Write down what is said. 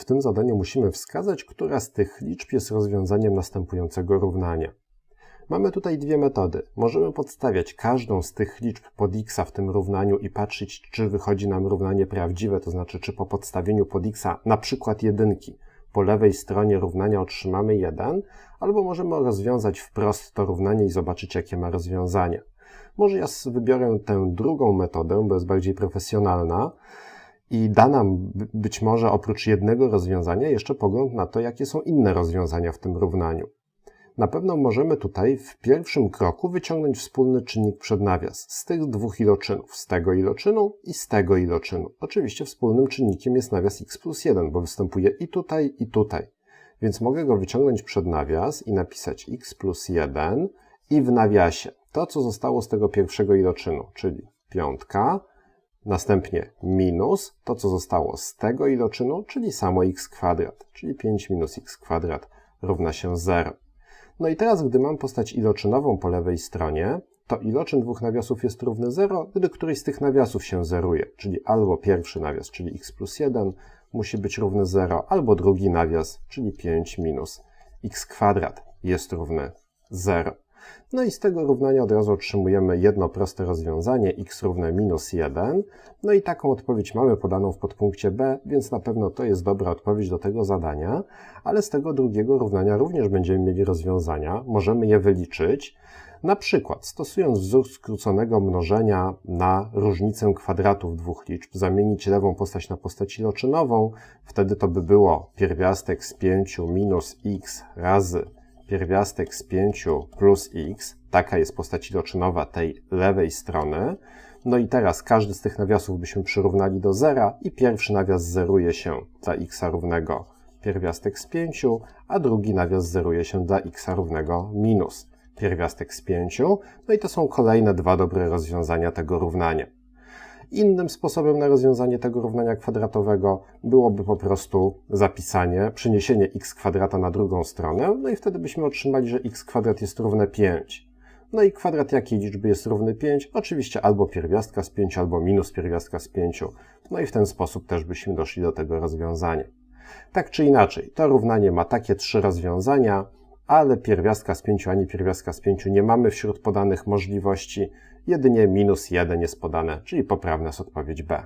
W tym zadaniu musimy wskazać, która z tych liczb jest rozwiązaniem następującego równania. Mamy tutaj dwie metody. Możemy podstawiać każdą z tych liczb pod x w tym równaniu i patrzeć, czy wychodzi nam równanie prawdziwe, to znaczy, czy po podstawieniu pod x na przykład jedynki po lewej stronie równania otrzymamy 1, albo możemy rozwiązać wprost to równanie i zobaczyć, jakie ma rozwiązanie. Może ja wybiorę tę drugą metodę, bo jest bardziej profesjonalna i da nam być może oprócz jednego rozwiązania jeszcze pogląd na to, jakie są inne rozwiązania w tym równaniu. Na pewno możemy tutaj w pierwszym kroku wyciągnąć wspólny czynnik przed nawias z tych dwóch iloczynów, z tego iloczynu i z tego iloczynu. Oczywiście wspólnym czynnikiem jest nawias x plus 1, bo występuje i tutaj, i tutaj. Więc mogę go wyciągnąć przed nawias i napisać x plus 1 i w nawiasie to, co zostało z tego pierwszego iloczynu, czyli piątka, następnie minus to, co zostało z tego iloczynu, czyli samo x kwadrat, czyli 5 minus x kwadrat równa się 0. No i teraz, gdy mam postać iloczynową po lewej stronie, to iloczyn dwóch nawiasów jest równy 0, gdy któryś z tych nawiasów się zeruje, czyli albo pierwszy nawias, czyli x plus 1, musi być równy 0, albo drugi nawias, czyli 5 minus x kwadrat jest równy 0. No i z tego równania od razu otrzymujemy jedno proste rozwiązanie, x równe minus 1. No i taką odpowiedź mamy podaną w podpunkcie B, więc na pewno to jest dobra odpowiedź do tego zadania, ale z tego drugiego równania również będziemy mieli rozwiązania, możemy je wyliczyć. Na przykład, stosując wzór skróconego mnożenia na różnicę kwadratów dwóch liczb, zamienić lewą postać na postać iloczynową, wtedy to by było pierwiastek z 5 minus x razy pierwiastek z 5 plus x, taka jest postać iloczynowa tej lewej strony. No i teraz każdy z tych nawiasów byśmy przyrównali do zera i pierwszy nawias zeruje się dla x równego pierwiastek z 5, a drugi nawias zeruje się dla x równego minus pierwiastek z 5. No i to są kolejne dwa dobre rozwiązania tego równania. Innym sposobem na rozwiązanie tego równania kwadratowego byłoby po prostu zapisanie, przeniesienie x kwadrata na drugą stronę, no i wtedy byśmy otrzymali, że x kwadrat jest równe 5. No i kwadrat jakiej liczby jest równy 5? Oczywiście albo pierwiastka z 5, albo minus pierwiastka z 5. No i w ten sposób też byśmy doszli do tego rozwiązania. Tak czy inaczej, to równanie ma takie trzy rozwiązania, ale pierwiastka z 5 ani pierwiastka z 5 nie mamy wśród podanych możliwości, jedynie minus 1 jest podane, czyli poprawna jest odpowiedź B.